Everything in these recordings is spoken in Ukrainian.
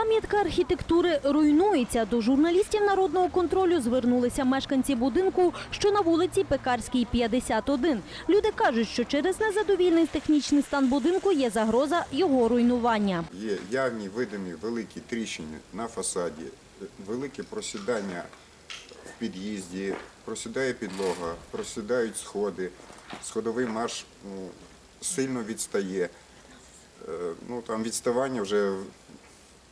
Пам'ятка архітектури руйнується. До журналістів народного контролю звернулися мешканці будинку, що на вулиці Пекарській, 51. Люди кажуть, що через незадовільний технічний стан будинку є загроза його руйнування. Є явні видимі великі тріщини на фасаді, велике просідання в під'їзді, просідає підлога, просідають сходи, сходовий марш сильно відстає. Е, Ну, там відставання вже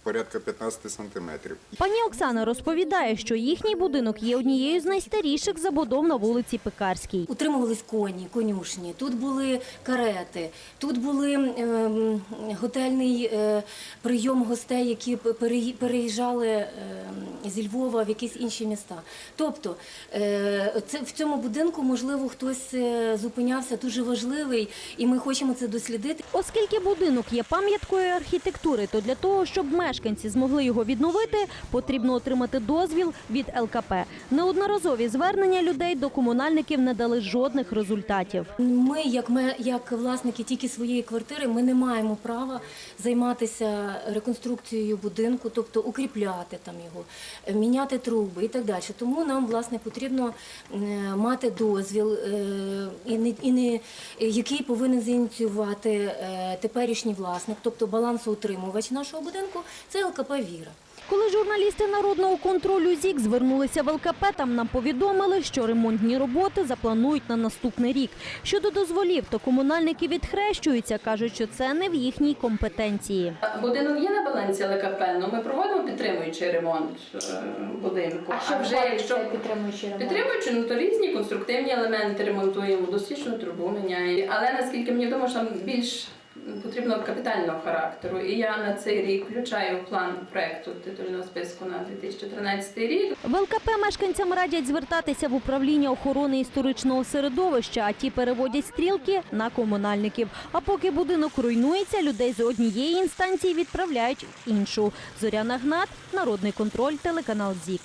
порядка 15 сантиметрів. Пані Оксана розповідає, що їхній будинок є однією з найстаріших забудов на вулиці Пекарській. Утримувались коні, конюшні, тут були карети, тут були ем, готельний е, прийом гостей, які переїжджали ем, зі Львова в якісь інші міста. Тобто е, це, в цьому будинку, можливо, хтось е, зупинявся дуже важливий, і ми хочемо це дослідити. Оскільки будинок є пам'яткою архітектури, то для того, щоб мешканці змогли його відновити, потрібно отримати дозвіл від ЛКП. Неодноразові звернення людей до комунальників не дали жодних результатів. Ми, як ми, як власники тільки своєї квартири, ми не маємо права займатися реконструкцією будинку, тобто укріпляти там його, міняти труби і так далі. Тому нам власне потрібно е, мати дозвіл, е, і не, і не який повинен зініціювати е, теперішній власник, тобто балансоутримувач нашого будинку, це ЛКП Віра. Коли журналісти народного контролю ЗІК звернулися в ЛКП, там нам повідомили, що ремонтні роботи запланують на наступний рік. Щодо дозволів, то комунальники відхрещуються, кажуть, що це не в їхній компетенції. Будинок є на балансі ЛКП, але ми проводимо підтримуючий ремонт е, будинку. А що вже якщо підтримуючий ремонт? підтримуючи, ну то різні конструктивні елементи ремонтуємо, досвідчену трубу міняємо. Але наскільки мені відомо, що там більш потрібно капітального характеру. І я на цей рік включаю план проекту титульного списку на 2013 рік. В ЛКП мешканцям радять звертатися в управління охорони історичного середовища, а ті переводять стрілки на комунальників. А поки будинок руйнується, людей з однієї інстанції відправляють в іншу. Зоряна Гнат, Народний контроль, телеканал ЗІК.